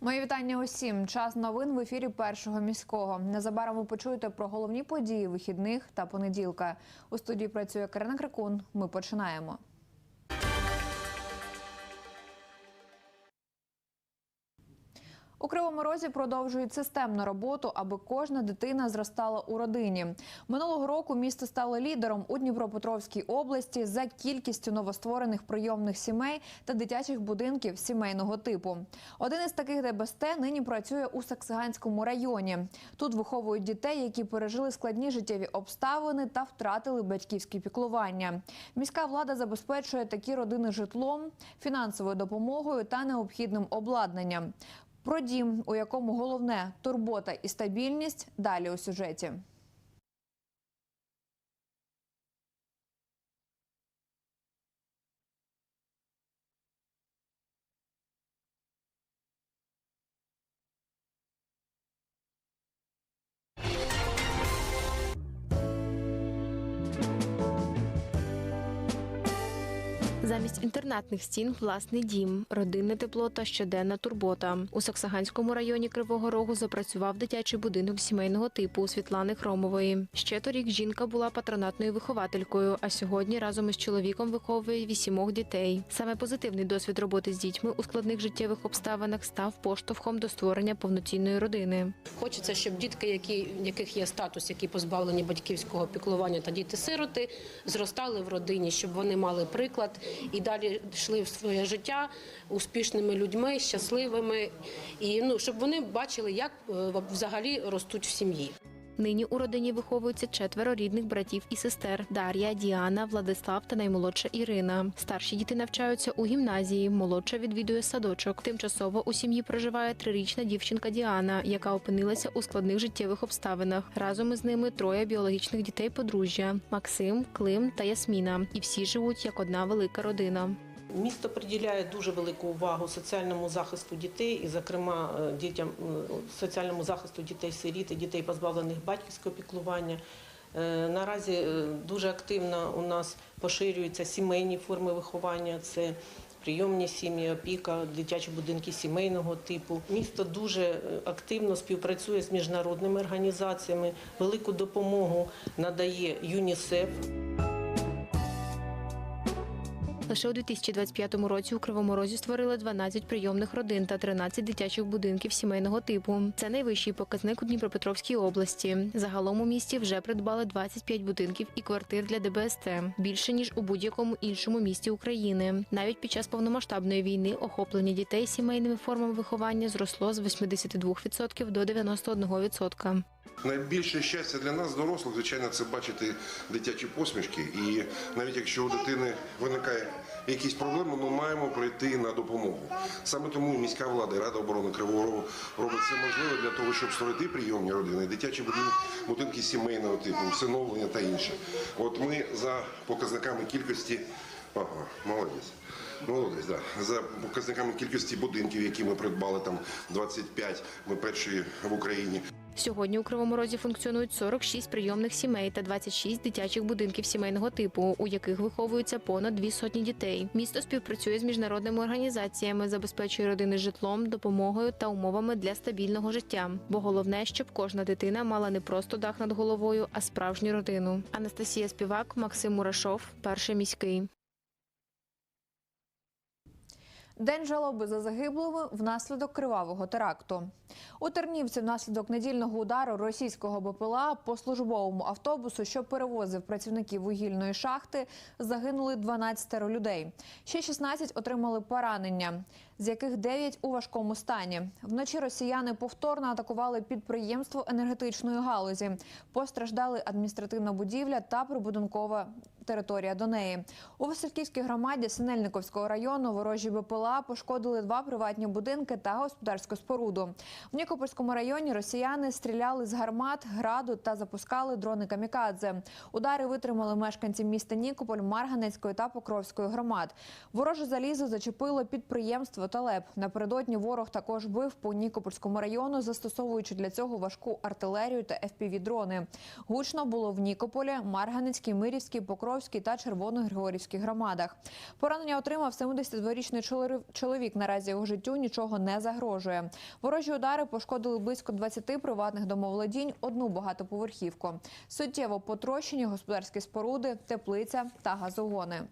Мої вітання усім. Час новин в ефірі першого міського. Незабаром ви почуєте про головні події вихідних та понеділка. У студії працює Карина Крикун. Ми починаємо. У Кривому Розі продовжують системну роботу, аби кожна дитина зростала у родині. Минулого року місто стало лідером у Дніпропетровській області за кількістю новостворених прийомних сімей та дитячих будинків сімейного типу. Один із таких ДБСТ нині працює у Саксиганському районі. Тут виховують дітей, які пережили складні життєві обставини та втратили батьківське піклування. Міська влада забезпечує такі родини житлом, фінансовою допомогою та необхідним обладнанням. Про дім, у якому головне турбота і стабільність, далі у сюжеті. Замість інтернатних стін власний дім, родинне тепло та щоденна турбота. У Саксаганському районі Кривого Рогу запрацював дитячий будинок сімейного типу у Світлани Хромової. Ще торік жінка була патронатною вихователькою, а сьогодні разом із чоловіком виховує вісімох дітей. Саме позитивний досвід роботи з дітьми у складних життєвих обставинах став поштовхом до створення повноцінної родини. Хочеться, щоб дітки, які, яких є статус, які позбавлені батьківського піклування та діти-сироти, зростали в родині, щоб вони мали приклад і далі йшли в своє життя успішними людьми, щасливими, і ну щоб вони бачили, як е, взагалі ростуть в сім'ї. Нині у родині виховуються четверо рідних братів і сестер: Дар'я, Діана, Владислав та наймолодша Ірина. Старші діти навчаються у гімназії, молодша відвідує садочок. Тимчасово у сім'ї проживає трирічна дівчинка Діана, яка опинилася у складних життєвих обставинах. Разом із ними троє біологічних дітей подружжя: Максим, Клим та Ясміна. І всі живуть як одна велика родина. Місто приділяє дуже велику увагу соціальному захисту дітей, і, зокрема, е, дітям е, соціальному захисту дітей-сиріт і дітей, позбавлених батьківського піклування. Е, Наразі дуже активно у нас поширюються сімейні форми виховання. Це прийомні сім'ї, опіка, дитячі будинки сімейного типу. Місто дуже активно співпрацює з міжнародними організаціями. Велику допомогу надає ЮНІСЕФ. Лише у 2025 році у Кривому Розі створили 12 прийомних родин та 13 дитячих будинків сімейного типу. Це найвищий показник у Дніпропетровській області. Загалом у місті вже придбали 25 будинків і квартир для ДБСТ більше ніж у будь-якому іншому місті України. Навіть під час повномасштабної війни охоплення дітей сімейними формами виховання зросло з 82% до 91%. Найбільше щастя для нас, дорослих, звичайно, це бачити дитячі посмішки. І навіть якщо у дитини виникає якісь проблеми, ми маємо прийти на допомогу. Саме тому міська влада і Рада оборони Кривого Рогу робить все можливе для того, щоб створити прийомні родини, дитячі будинки, будинки сімейного типу, всиновлення та інше. От ми за показниками кількості. Ага, молодець. Молодець, да. За показниками кількості будинків, які ми придбали, там 25, ми перші в Україні. Сьогодні у Кривому Розі функціонують 46 прийомних сімей та 26 дитячих будинків сімейного типу, у яких виховуються понад дві сотні дітей. Місто співпрацює з міжнародними організаціями, забезпечує родини житлом, допомогою та умовами для стабільного життя. Бо головне, щоб кожна дитина мала не просто дах над головою, а справжню родину. Анастасія Співак, Максим Мурашов, перший міський. День жалоби за загиблими внаслідок кривавого теракту. У Тернівці внаслідок недільного удару російського БПЛА по службовому автобусу, що перевозив працівників вугільної шахти, загинули 12 людей. Ще 16 отримали поранення, з яких 9 у важкому стані. Вночі росіяни повторно атакували підприємство енергетичної галузі. Постраждали адміністративна будівля та прибудинкова територія до неї. У Васильківській громаді Синельниковського району ворожі БПЛА пошкодили два приватні будинки та господарську споруду. В Нікопольському районі росіяни стріляли з гармат, граду та запускали дрони камікадзе. Удари витримали мешканці міста Нікополь, Марганецької та Покровської громад. Вороже залізо зачепило підприємство Талеб. Напередодні ворог також бив по Нікопольському району, застосовуючи для цього важку артилерію та fpv дрони Гучно було в Нікополі, Марганецькій, Мирівській, Покровській та Червоно-Григорівській громадах. Поранення отримав 72-річний чоловік. Наразі його життю нічого не загрожує. Ворожі удари пошкодили близько 20 приватних домоволодінь, одну багатоповерхівку. Суттєво потрощені господарські споруди, теплиця та газогони.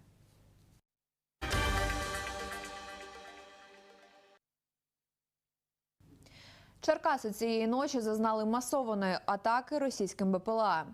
Черкаси цієї ночі зазнали масованої атаки російським БПЛА.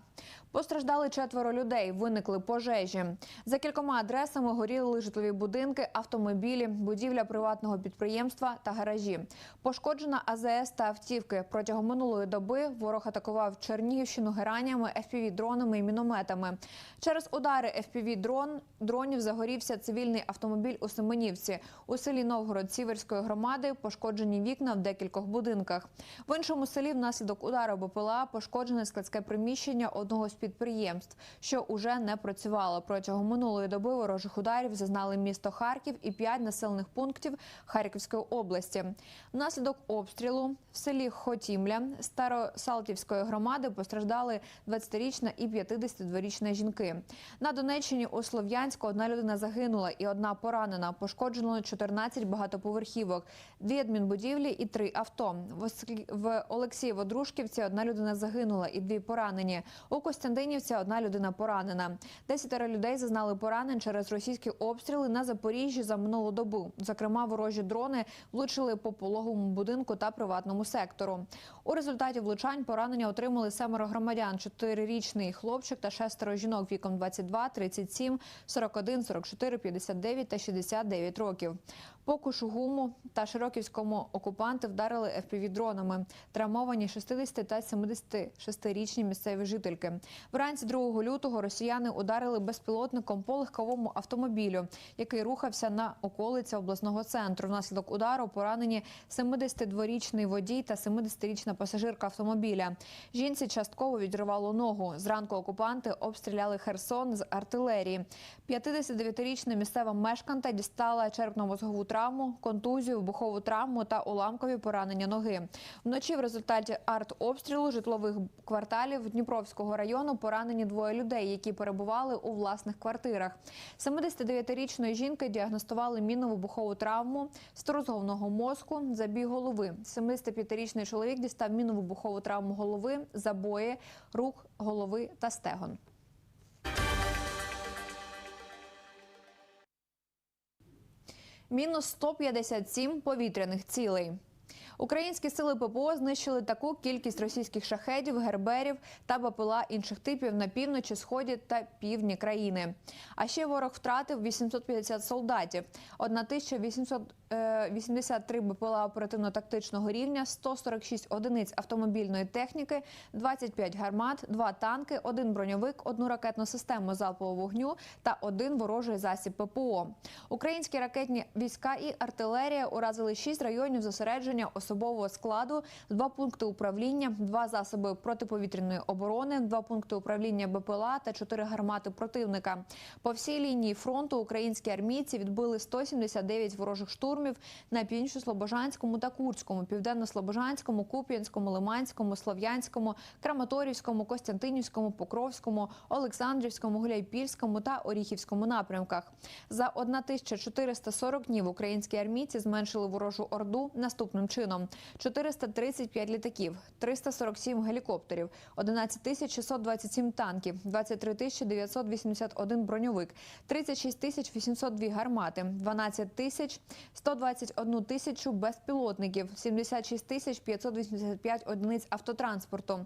Постраждали четверо людей, виникли пожежі. За кількома адресами горіли житлові будинки, автомобілі, будівля приватного підприємства та гаражі. Пошкоджена АЗС та автівки. Протягом минулої доби ворог атакував Чернігівщину геранями, FPV-дронами і мінометами. Через удари FPV-дрон дронів загорівся цивільний автомобіль у Семенівці. У селі Новгород Сіверської громади пошкоджені вікна в декількох будинках. В іншому селі внаслідок удару БПЛА пошкоджене складське приміщення одного з підприємств, що уже не працювало. Протягом минулої доби ворожих ударів зазнали місто Харків і п'ять населених пунктів Харківської області. Внаслідок обстрілу в селі Хотімля Старосалтівської громади постраждали 20-річна і 52-річна жінки. На Донеччині у Слов'янську одна людина загинула і одна поранена. Пошкоджено 14 багатоповерхівок, дві адмінбудівлі і три авто. В Олексієво-Дружківці одна людина загинула і дві поранені. У Костянтинівці одна людина поранена. Десятеро людей зазнали поранень через російські обстріли на Запоріжжі за минулу добу. Зокрема, ворожі дрони влучили по пологовому будинку та приватному сектору. У результаті влучань поранення отримали семеро громадян: чотирирічний хлопчик та шестеро жінок віком 22, 37, 41, 44, 59 та 69 років. По Кушугуму та Широківському окупанти вдарили FPV-дронами. Травмовані 60 та 76-річні місцеві жительки. Вранці 2 лютого росіяни ударили безпілотником по легковому автомобілю, який рухався на околиці обласного центру. Внаслідок удару поранені 72-річний водій та 70-річна пасажирка автомобіля. Жінці частково відривало ногу. Зранку окупанти обстріляли Херсон з артилерії. 59-річна місцева мешканка дістала черепно-мозгову травму, контузію, вибухову травму та уламкові поранення ноги. Вночі в результаті артобстрілу житлових кварталів Дніпровського району поранені двоє людей, які перебували у власних квартирах. 79-річної жінки діагностували мінно-вибухову травму строзовного мозку, забій голови. 75-річний чоловік дістав мінно-вибухову травму голови, забої, рук, голови та стегон. Мінус 157 повітряних цілей. Українські сили ППО знищили таку кількість російських шахедів, герберів та БПЛА інших типів на півночі, сході та півдні країни. А ще ворог втратив 850 солдатів, 1883 БПЛА оперативно-тактичного рівня, 146 одиниць автомобільної техніки, 25 гармат, 2 танки, 1 броньовик, одну ракетну систему залпового вогню та один ворожий засіб ППО. Українські ракетні війська і артилерія уразили 6 районів зосередження особового складу, два пункти управління, два засоби протиповітряної оборони, два пункти управління БПЛА та чотири гармати противника. По всій лінії фронту українські армійці відбили 179 ворожих штурмів на північно-слобожанському та Курському, південно-слобожанському, Куп'янському, Лиманському, Слов'янському, Краматорівському, Костянтинівському, Покровському, Олександрівському, Гуляйпільському та Оріхівському напрямках. За 1440 днів українські армійці зменшили ворожу орду наступним чином: 435 літаків, 347 гелікоптерів, 11 627 танків, 23 981 броньовик, 36 802 гармати, 12 тисяч 121 тисячу безпілотників, 76 585 одиниць автотранспорту.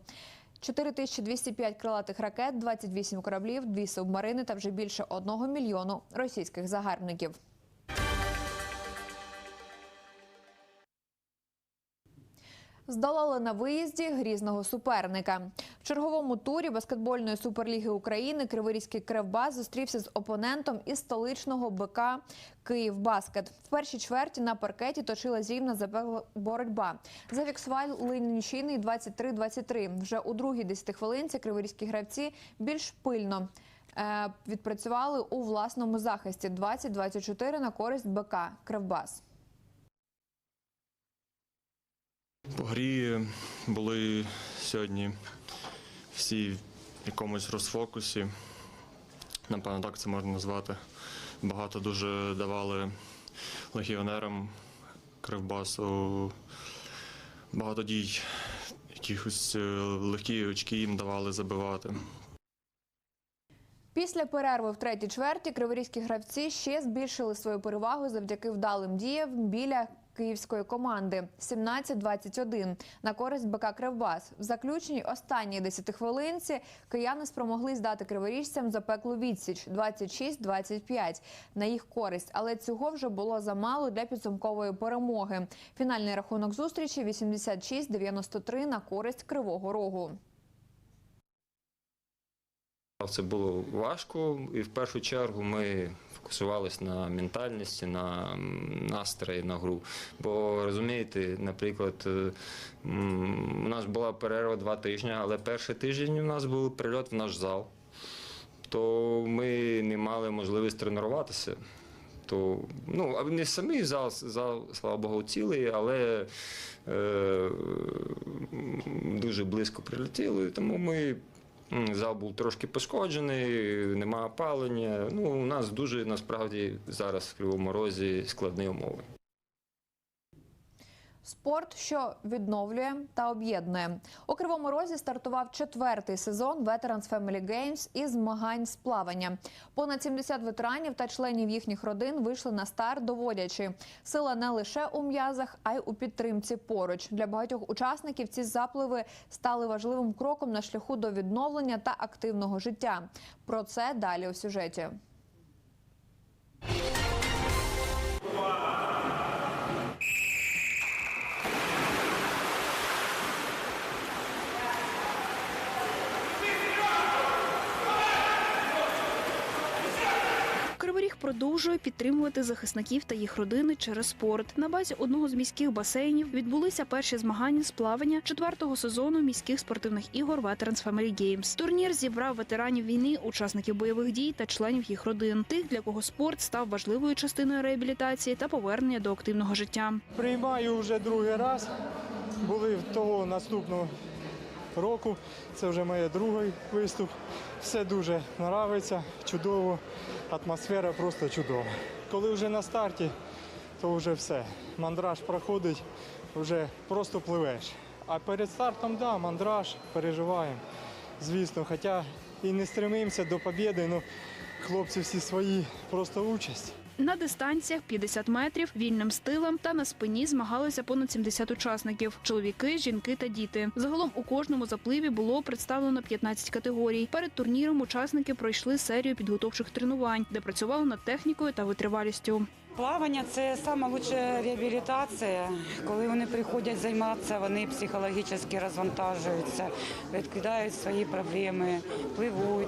4205 крилатих ракет, 28 кораблів, 2 субмарини та вже більше 1 мільйону російських загарбників. Здолали на виїзді грізного суперника. В черговому турі баскетбольної суперліги України Криворізький Кривбас зустрівся з опонентом із столичного БК Київбаскет. В першій чверті на паркеті точила зрівна запекла боротьба. Зафіксували нічийний 23-23. Вже у другій 10 хвилинці криворізькі гравці більш пильно е, відпрацювали у власному захисті 20-24 на користь БК Кривбас. По грі були сьогодні всі в якомусь розфокусі. Напевно, так це можна назвати. Багато дуже давали легіонерам Кривбасу. Багато дій, якихось е, легкі очки їм давали забивати. Після перерви в третій чверті криворізькі гравці ще збільшили свою перевагу завдяки вдалим діям біля київської команди 17-21 на користь БК Кривбас. В заключній останній десятихвилинці кияни спромогли здати криворіжцям запеклу відсіч 26-25 на їх користь, але цього вже було замало для підсумкової перемоги. Фінальний рахунок зустрічі 86-93 на користь Кривого Рогу. Це було важко, і в першу чергу ми фокусувалися на ментальності, на настрої, на гру. Бо розумієте, наприклад, е, у нас була перерва два тижні, але перший тиждень у нас був прильот в наш зал, то ми не мали можливості тренуватися. То, ну, не самий зал, зал, слава Богу, цілий, але е, дуже близько прилетіло, тому ми Зал був трошки пошкоджений, нема опалення. Ну, у нас дуже насправді зараз в Кривому Розі складні умови. Спорт, що відновлює та об'єднує. У Кривому Розі стартував четвертий сезон Veterans Family Games із змагань з плавання. Понад 70 ветеранів та членів їхніх родин вийшли на старт, доводячи сила не лише у м'язах, а й у підтримці поруч. Для багатьох учасників ці запливи стали важливим кроком на шляху до відновлення та активного життя. Про це далі у сюжеті. Продовжує підтримувати захисників та їх родини через спорт. На базі одного з міських басейнів відбулися перші змагання з плавання четвертого сезону міських спортивних ігор Veterans Family Games. Турнір зібрав ветеранів війни, учасників бойових дій та членів їх родин, тих, для кого спорт став важливою частиною реабілітації та повернення до активного життя. Приймаю вже другий раз. Були в того наступного року. Це вже моє другий виступ. Все дуже подобається, чудово. Атмосфера просто чудова. Коли вже на старті, то вже все. Мандраж проходить, вже просто пливеш. А перед стартом, да, мандраж, переживаємо. Звісно, хоча і не стремимося до побєди, але хлопці всі свої, просто участь. На дистанціях 50 метрів вільним стилем та на спині змагалися понад 70 учасників: чоловіки, жінки та діти. Загалом у кожному запливі було представлено 15 категорій. Перед турніром учасники пройшли серію підготовчих тренувань, де працювали над технікою та витривалістю. Плавання це найкраща реабілітація. Коли вони приходять займатися, вони психологічно розвантажуються, відкидають свої проблеми, пливуть,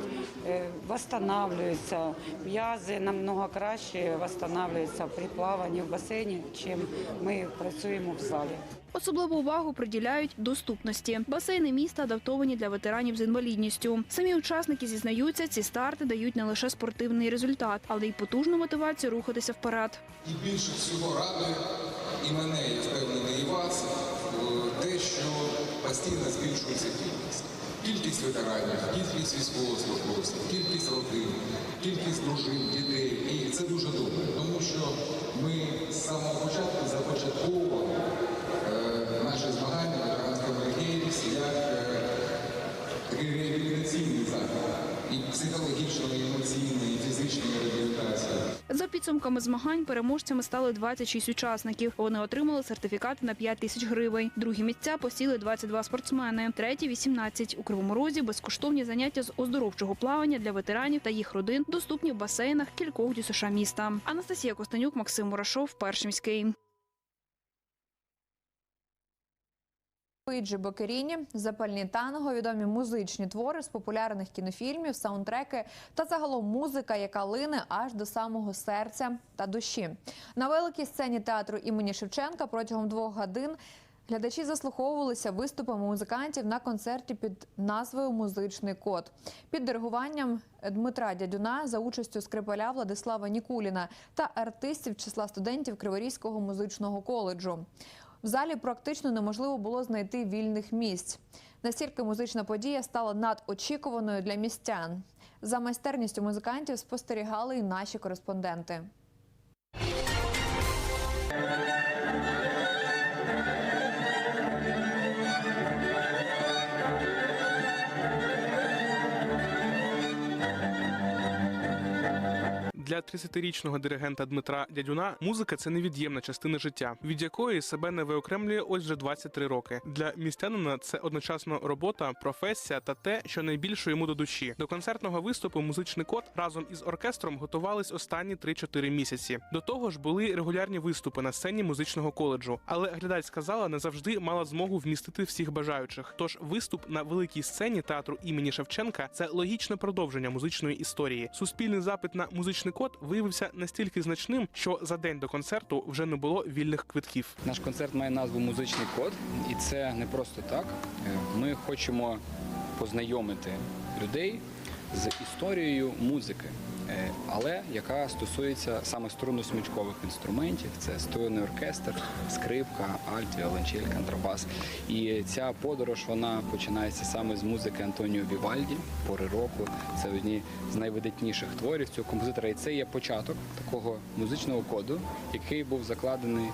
відновлюються. М'язи намного краще відновлюються при плаванні в басейні, чим ми працюємо в залі. Особливу увагу приділяють доступності. Басейни міста адаптовані для ветеранів з інвалідністю. Самі учасники зізнаються, ці старти дають не лише спортивний результат, але й потужну мотивацію рухатися вперед. І більше всього радує і мене, я впевнений, і вас, е, те, що постійно збільшується кількість. Кількість ветеранів, кількість військовослужбовців, кількість родин, кількість дружин, дітей. І це дуже добре, тому що ми з самого початку започатковували реабілітаційний заклад. І психологічної, емоційної, фізичної реабілітації. За підсумками змагань переможцями стали 26 учасників. Вони отримали сертифікати на 5 тисяч гривень. Другі місця посіли 22 спортсмени, треті 18. У Кривому Розі безкоштовні заняття з оздоровчого плавання для ветеранів та їх родин доступні в басейнах кількох ДЮСШ міста. Анастасія Костенюк, Максим Мурашов, Перший міський. Луїджі Бокеріні, запальні танго, відомі музичні твори з популярних кінофільмів, саундтреки та загалом музика, яка лине аж до самого серця та душі. На великій сцені театру імені Шевченка протягом двох годин глядачі заслуховувалися виступами музикантів на концерті під назвою Музичний код під диригуванням Дмитра Дядюна за участю скрипаля Владислава Нікуліна та артистів числа студентів Криворізького музичного коледжу. В залі практично неможливо було знайти вільних місць. Настільки музична подія стала надочікуваною для містян. За майстерністю музикантів спостерігали і наші кореспонденти. Для 30-річного диригента Дмитра Дядюна музика це невід'ємна частина життя, від якої себе не виокремлює ось вже 23 роки. Для містянина це одночасно робота, професія та те, що найбільше йому до душі. До концертного виступу музичний кот разом із оркестром готувались останні 3-4 місяці. До того ж, були регулярні виступи на сцені музичного коледжу, але глядацька зала не завжди мала змогу вмістити всіх бажаючих. Тож виступ на великій сцені театру імені Шевченка це логічне продовження музичної історії. Суспільний запит на музичний кот виявився настільки значним, що за день до концерту вже не було вільних квитків. Наш концерт має назву Музичний код, і це не просто так. Е, Ми хочемо познайомити людей з історією музики, але яка стосується саме струнно-смичкових інструментів. Це струнний оркестр, скрипка, альт, віолончель, контрабас. І ця подорож вона починається саме з музики Антоніо Вівальді, пори року. Це одні з найвидатніших творів цього композитора. І це є початок такого музичного коду, який був закладений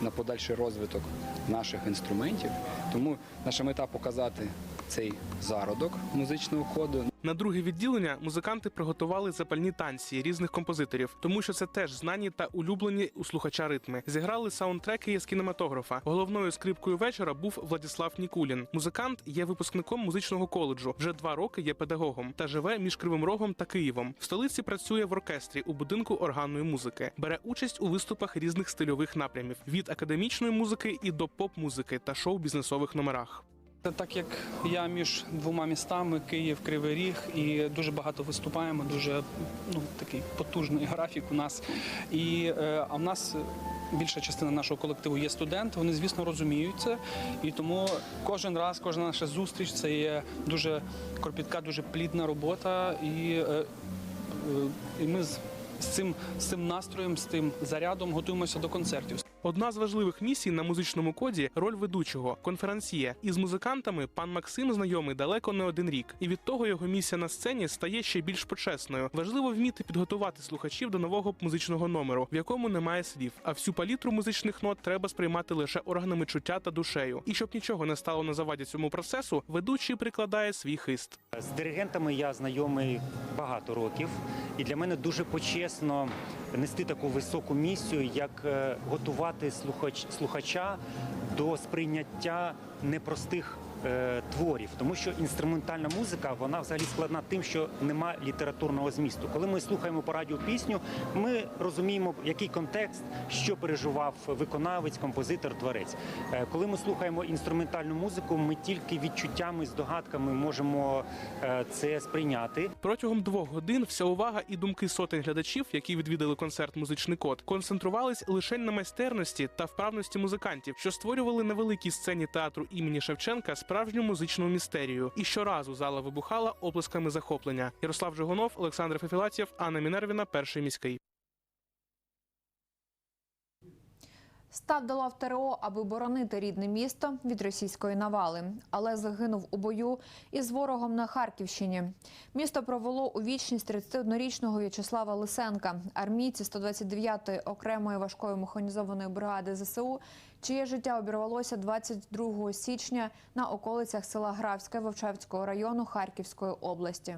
на подальший розвиток наших інструментів. Тому наша мета показати цей зародок музичного коду. На друге відділення музиканти приготували запальні танці різних композиторів, тому що це теж знані та улюблені у слухача ритми. Зіграли саундтреки із кінематографа. Головною скрипкою вечора був Владислав Нікулін. Музикант є випускником музичного коледжу. Вже два роки є педагогом та живе між Кривим Рогом та Києвом. В столиці працює в оркестрі у будинку органної музики. Бере участь у виступах різних стильових напрямів від академічної музики і до поп-музики та шоу-бізнесових номерах. Так як я між двома містами Київ, Кривий Ріг, і дуже багато виступаємо, дуже ну такий потужний графік у нас. І е, а в нас більша частина нашого колективу є студенти. Вони, звісно, розуміють це. І тому кожен раз, кожна наша зустріч це є дуже кропітка, дуже плідна робота. І, е, е, і ми з, з цим з цим настроєм, з тим зарядом готуємося до концертів. Одна з важливих місій на музичному коді роль ведучого конферансьє. Із музикантами пан Максим знайомий далеко не один рік, і від того його місія на сцені стає ще більш почесною. Важливо вміти підготувати слухачів до нового музичного номеру, в якому немає слів. А всю палітру музичних нот треба сприймати лише органами чуття та душею. І щоб нічого не стало на заваді цьому процесу, ведучий прикладає свій хист. З диригентами я знайомий багато років, і для мене дуже почесно нести таку високу місію, як е, готувати слухач, слухача до сприйняття непростих е, творів, тому що інструментальна музика вона взагалі складна тим, що нема літературного змісту. Коли ми слухаємо по радіо пісню, ми розуміємо, який контекст, що переживав виконавець, композитор, творець. Е, коли ми слухаємо інструментальну музику, ми тільки відчуттями, здогадками можемо е, це сприйняти. Протягом двох годин вся увага і думки сотень глядачів, які відвідали концерт Музичний код, концентрувались лише на майстерності та вправності музикантів, що створювали на великій сцені театру імені Шевченка справжню музичну містерію. І щоразу зала вибухала оплесками захоплення. Ярослав Жигунов, Олександр Фефілатєв, Анна Мінервіна, перший міський. Став до лав ТРО, аби боронити рідне місто від російської навали, але загинув у бою із ворогом на Харківщині. Місто провело у вічність 31-річного В'ячеслава Лисенка, армійці 129-ї окремої важкої механізованої бригади ЗСУ, чиє життя обірвалося 22 січня на околицях села Графське Вовчевського району Харківської області.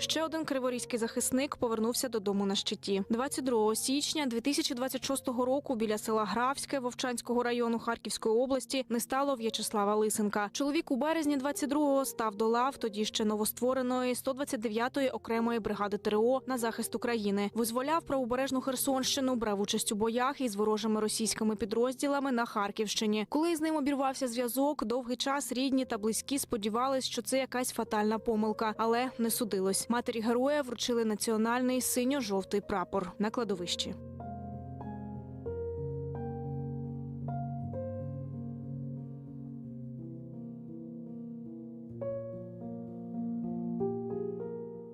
Ще один криворізький захисник повернувся додому на щиті. 22 січня 2026 року біля села Графське Вовчанського району Харківської області не стало В'ячеслава Лисенка. Чоловік у березні 22-го став до лав тоді ще новоствореної 129-ї окремої бригади ТРО на захист України. Визволяв правобережну Херсонщину, брав участь у боях із ворожими російськими підрозділами на Харківщині. Коли з ним обірвався зв'язок, довгий час рідні та близькі сподівались, що це якась фатальна помилка, але не судилось. Матері героя вручили національний синьо-жовтий прапор на кладовищі.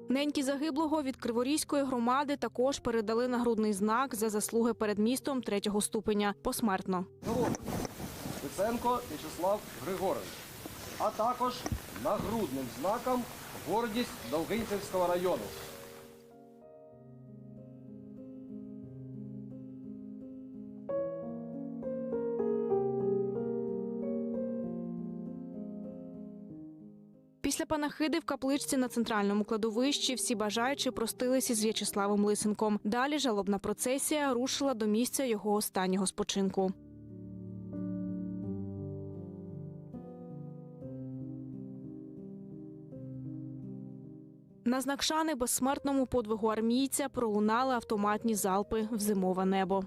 Неньки загиблого від Криворізької громади також передали нагрудний знак за заслуги перед містом третього ступеня посмертно. Луценко В'ячеслав Григорович, а також нагрудним знаком гордість Довгинцівського району. Після панахиди в капличці на центральному кладовищі всі бажаючі простилися з В'ячеславом Лисенком. Далі жалобна процесія рушила до місця його останнього спочинку. На знак шани безсмертному подвигу армійця пролунали автоматні залпи в зимове небо.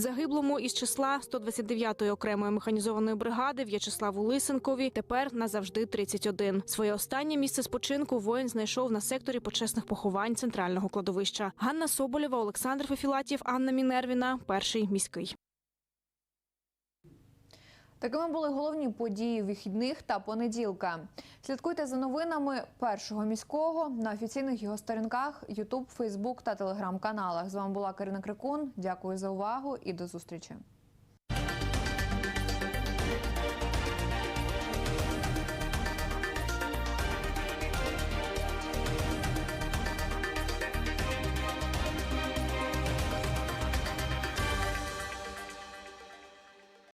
Загиблому із числа 129-ї окремої механізованої бригади В'ячеславу Лисенкові тепер назавжди 31. Своє останнє місце спочинку воїн знайшов на секторі почесних поховань центрального кладовища. Ганна Соболєва, Олександр Фефілатів, Анна Мінервіна. Перший міський. Такими були головні події вихідних та понеділка. Слідкуйте за новинами першого міського на офіційних його сторінках YouTube, Facebook та телеграм-каналах. З вами була Карина Крикун. Дякую за увагу і до зустрічі.